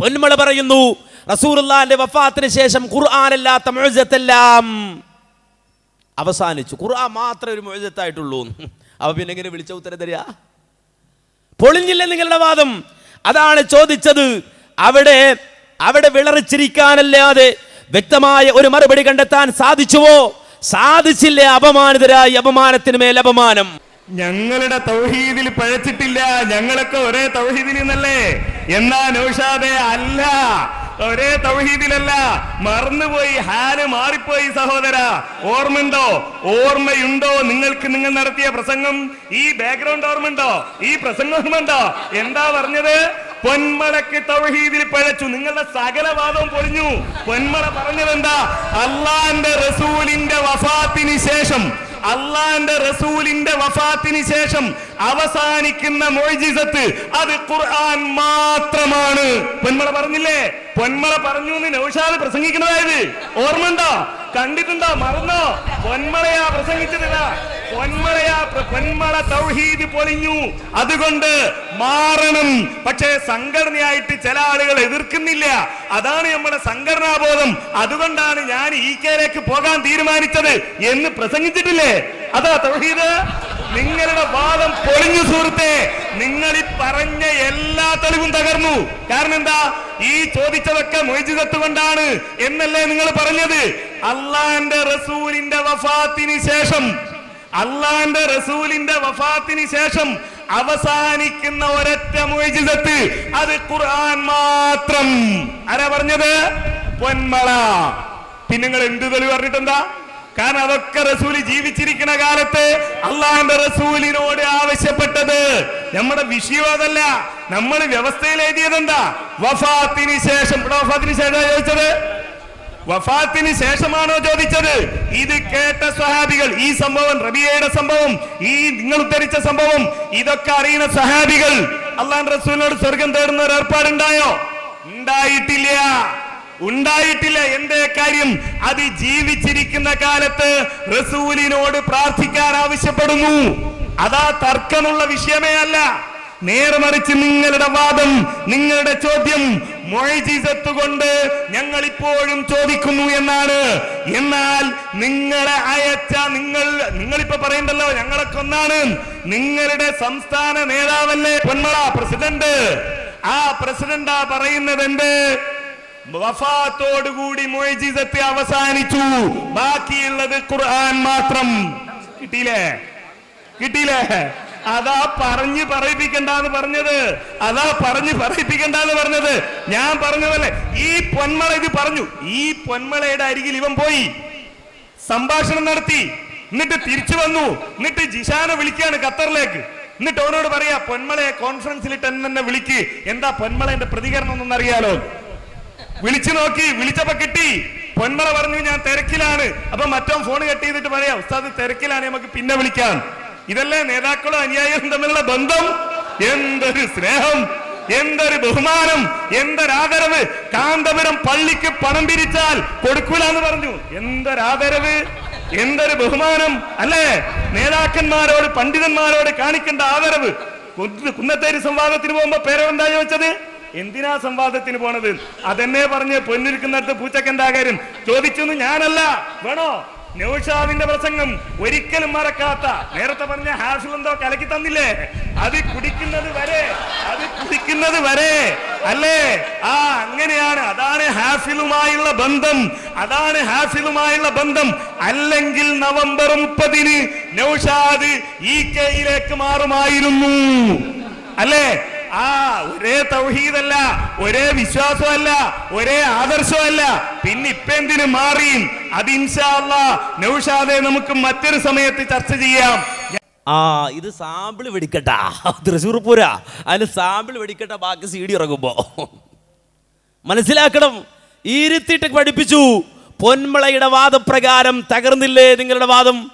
പൊന്മള പറയുന്നു റസൂറുല്ലാന്റെ വഫാത്തിന് ശേഷം ഖുർആാനല്ലാത്ത മൊഴുജത്തെല്ലാം അവസാനിച്ചു. ഖുർആൻ മാത്രമേ ഒരു മൊഴുജത്തായിട്ടുള്ളൂ അവ പിന്നെ എങ്ങനെ വിളിച്ച ഉത്തരം തരിക? പൊളിഞ്ഞില്ല നിങ്ങളുടെ വാദം? അതാണ് ചോദിച്ചത്. അവിടെ അവിടെ വിളറിച്ചിരിക്കാനല്ലാതെ വ്യക്തമായ ഒരു മറുപടി കണ്ടെത്താൻ സാധിച്ചുവോ? സാധിച്ചില്ല അപമാനിതരായി അപമാനത്തിന് മേൽ അപമാനം ഞങ്ങളുടെ തൗഹീദിൽ പഴച്ചിട്ടില്ല. ഞങ്ങളൊക്കെ ഒരേ തൗഹീദിൽ നിന്നല്ലേ എന്നാ നൗഷാദെ അല്ല. ഒരേ തൗഹീദിലല്ല. മറന്നുപോയി ഹാൽ മാറിപ്പോയി സഹോദര. ഓർമ്മയുണ്ടോ? ഓർമ്മയുണ്ടോ? നിങ്ങൾക്ക് നിങ്ങൾ നടത്തിയ പ്രസംഗം? ഈ ബാക്ക്ഗ്രൗണ്ട് ഓർമ്മയുണ്ടോ? ഈ പ്രസംഗം ഓർമ്മയുണ്ടോ? എന്താ പറഞ്ഞത്? പൊന്മളക്ക് തൗഹീദിൽ പഴച്ചു. നിങ്ങളുടെ സകലവാദവും പൊളിഞ്ഞു. പൊന്മള പറഞ്ഞത് എന്താ അള്ളാന്റെ റസൂലിന്റെ വഫാത്തിന് ശേഷം അള്ളാന്റെ റസൂലിന്റെ വഫാത്തിന് ശേഷം അവസാനിക്കുന്ന മൊയ്ജിസത്ത് അത് ഖുർആൻ മാത്രമാണ്. പൊന്മള പറഞ്ഞില്ലേ? പൊന്മള പറഞ്ഞു എന്ന് നൗഷാദ് പ്രസംഗിക്കുന്നതായത്. ഓർമ്മയുണ്ടോ? കണ്ടിട്ടുണ്ടോ? മറന്നോ? പൊന്മളയാ പ്രസംഗിച്ചതില്ല പൊന്മളയാ പ്ര- പൊന്മള തൗഹീദ് പൊളിഞ്ഞു. അതുകൊണ്ട് മാറണം. പക്ഷേ സംഘടനയായിട്ട് ചില ആളുകൾ എതിർക്കുന്നില്ല. അതാണ് നമ്മുടെ സംഘടനാബോധം. അതുകൊണ്ടാണ് ഞാൻ ഈ കേരക്ക് പോകാൻ തീരുമാനിച്ചത് എന്ന് പ്രസംഗിച്ചിട്ടില്ലേ? അതാ തൗഹീദ്. നിങ്ങളുടെ വാദം പൊളിഞ്ഞു സുഹൃത്തെ. നിങ്ങൾ ഈ പറഞ്ഞ എല്ലാ തെളിവും തകർന്നു. കാരണം എന്താ? ഈ ചോദിച്ചതൊക്കെ മൊയ്ജിതത്ത് കൊണ്ടാണ് എന്നല്ലേ നിങ്ങൾ പറഞ്ഞത്? അള്ളാന്റെ റസൂലിന്റെ വഫാത്തിന് ശേഷം അള്ളാന്റെ റസൂലിന്റെ വഫാത്തിന് ശേഷം അവസാനിക്കുന്ന ഒരൊറ്റ മൊയ്ജിതത്ത് അത് ഖുർആൻ മാത്രം. ആരാ പറഞ്ഞത്? പൊന്മള. പിന്നെ നിങ്ങൾ എന്ത് തെളിവ് പറഞ്ഞിട്ടെന്താ? കാരണം അതൊക്കെ റസൂൽ ജീവിച്ചിരിക്കുന്ന കാലത്ത് അള്ളാന്റെ റസൂലിനോട് ആവശ്യപ്പെട്ടത്. നമ്മുടെ വിഷയം അതല്ല. നമ്മൾ വ്യവസ്ഥയിൽ എഴുതിയത് എന്താ വഫാത്തിന് ശേഷം. ഇവിടെ വഫാത്തിന് ശേഷം ചോദിച്ചത്? വഫാത്തിന് ശേഷമാണോ ചോദിച്ചത്? ഇത് കേട്ട സ്വഹാബികൾ ഈ സംഭവം റബിയയുടെ സംഭവം ഈ നിങ്ങൾ ഉദ്ധരിച്ച സംഭവം ഇതൊക്കെ അറിയുന്ന സ്വഹാബികൾ അള്ളാൻ റസൂലിനോട് സ്വർഗം തേടുന്ന ഒരു ഏർപ്പാടുണ്ടായോ? ഉണ്ടായിട്ടില്ല. ഉണ്ടായിട്ടില്ല. എന്തേ കാര്യം? അത് ജീവിച്ചിരിക്കുന്ന കാലത്ത് റസൂലിനോട് പ്രാർത്ഥിക്കാൻ ആവശ്യപ്പെടുന്നു. അതാ തർക്കമുള്ള വിഷയമേ അല്ല. നേരെ മറിച്ച് നിങ്ങളുടെ വാദം നിങ്ങളുടെ ചോദ്യം മൊയ്ജിസത്ത് കൊണ്ട് ഞങ്ങൾ ഇപ്പോഴും ചോദിക്കുന്നു എന്നാണ്. എന്നാൽ നിങ്ങളെ അയച്ച നിങ്ങൾ നിങ്ങളിപ്പോ പറയണ്ടല്ലോ ഞങ്ങളൊക്കെ ഒന്നാണ് നിങ്ങളുടെ സംസ്ഥാന നേതാവല്ലേ പൊന്മള പ്രസിഡന്റ്? ആ പ്രസിഡന്റാ പറയുന്നത് എന്ത് വഫാത്തോടുകൂടി മൊയ്ജിസത്ത് അവസാനിച്ചു. ബാക്കിയുള്ളത് ഖുർആൻ മാത്രം. കിട്ടിയില്ലേ? കിട്ടിയില്ലേ? അതാ പറഞ്ഞ് പറയിപ്പിക്കണ്ടെന്ന് പറഞ്ഞത്. അതാ പറഞ്ഞ് പറയിപ്പിക്കണ്ടെന്ന് പറഞ്ഞത്. ഞാൻ പറഞ്ഞതല്ലേ ഈ പൊന്മള ഇത് പറഞ്ഞു. ഈ പൊന്മളയുടെ അരികിൽ ഇവൻ പോയി. സംഭാഷണം നടത്തി. എന്നിട്ട് തിരിച്ചു വന്നു. എന്നിട്ട് ജിഷാനെ വിളിക്കുകയാണ് ഖത്തറിലേക്ക്. എന്നിട്ട് അവനോട് പറയാ പൊന്മളയെ കോൺഫറൻസിൽ തന്നെ വിളിക്ക്. എന്താ പൊന്മളന്റെ പ്രതികരണം ഒന്നും അറിയാലോ. വിളിച്ചു നോക്കി. വിളിച്ചപ്പോ കിട്ടി. പൊന്മള പറഞ്ഞു ഞാൻ തിരക്കിലാണ്. അപ്പൊ മറ്റോ ഫോൺ കട്ട് ചെയ്തിട്ട് പറയാം ഉസ്താദ് തിരക്കിലാണ്. നമുക്ക് പിന്നെ വിളിക്കാം. ഇതല്ലേ നേതാക്കളും അനുയായികളും തമ്മിലുള്ള ബന്ധം? എന്തൊരു സ്നേഹം എന്തൊരു ബഹുമാനം എന്തൊരാദരവ്. കാന്തപുരം പള്ളിക്ക് പണം പിരിച്ചാൽ കൊടുക്കൂല എന്ന് പറഞ്ഞു. എന്തൊരാദരവ് എന്തൊരു ബഹുമാനം അല്ലേ? നേതാക്കന്മാരോട് പണ്ഡിതന്മാരോട് കാണിക്കേണ്ട ആദരവ്. കുന്ന- കുന്നത്തേരി സംവാദത്തിന് പോകുമ്പോ പേരെന്താ ചോദിച്ചത്? എന്തിനാ സംവാദത്തിന് പോണത്? അതെന്നെ പറഞ്ഞ് പൊന്നിരിക്കുന്നിടത്ത് പൂച്ചക്കെന്താ കാര്യം? ചോദിച്ചൊന്നും ഞാനല്ല. വേണോ? നൗഷാദിന്റെ പ്രസംഗം ഒരിക്കലും മറക്കാത്ത. നേരത്തെ പറഞ്ഞ ഹാഫിൽ എന്തോ കലക്കി തന്നില്ലേ? അത് കുടിക്കുന്നത് വരെ അത് കുടിക്കുന്നത് വരെ അല്ലേ? ആ അങ്ങനെയാണ്. അതാണ് ഹാഫിലുമായുള്ള ബന്ധം. അതാണ് ഹാഫിലുമായുള്ള ബന്ധം. അല്ലെങ്കിൽ നവംബർ മുപ്പതിന് നൗഷാദ് ഈ കെയിലേക്ക് മാറുമായിരുന്നു. അല്ലേ? ആ ഒരേ തൗഹീദല്ല ഒരേ വിശ്വാസമല്ല ഒരേ ആദർശമല്ല. പിന്നെ ഇപ്പൊ എന്തിനു മാറി അത് ഇൻഷാല്ല നൗഷാദെ നമുക്ക് മറ്റൊരു സമയത്ത് ചർച്ച ചെയ്യാം. ആ ഇത് സാമ്പിൾ വെടിക്കട്ട. തൃശ്ശൂർ പൂര. അതിന് സാമ്പിൾ വെടിക്കട്ട ബാക്കി സി ഡി ഇറങ്ങുമ്പോ. മനസ്സിലാക്കണം. ഇരുത്തിട്ട് പഠിപ്പിച്ചു. പൊന്മളയുടെ വാദപ്രകാരം തകർന്നില്ലേ നിങ്ങളുടെ വാദം?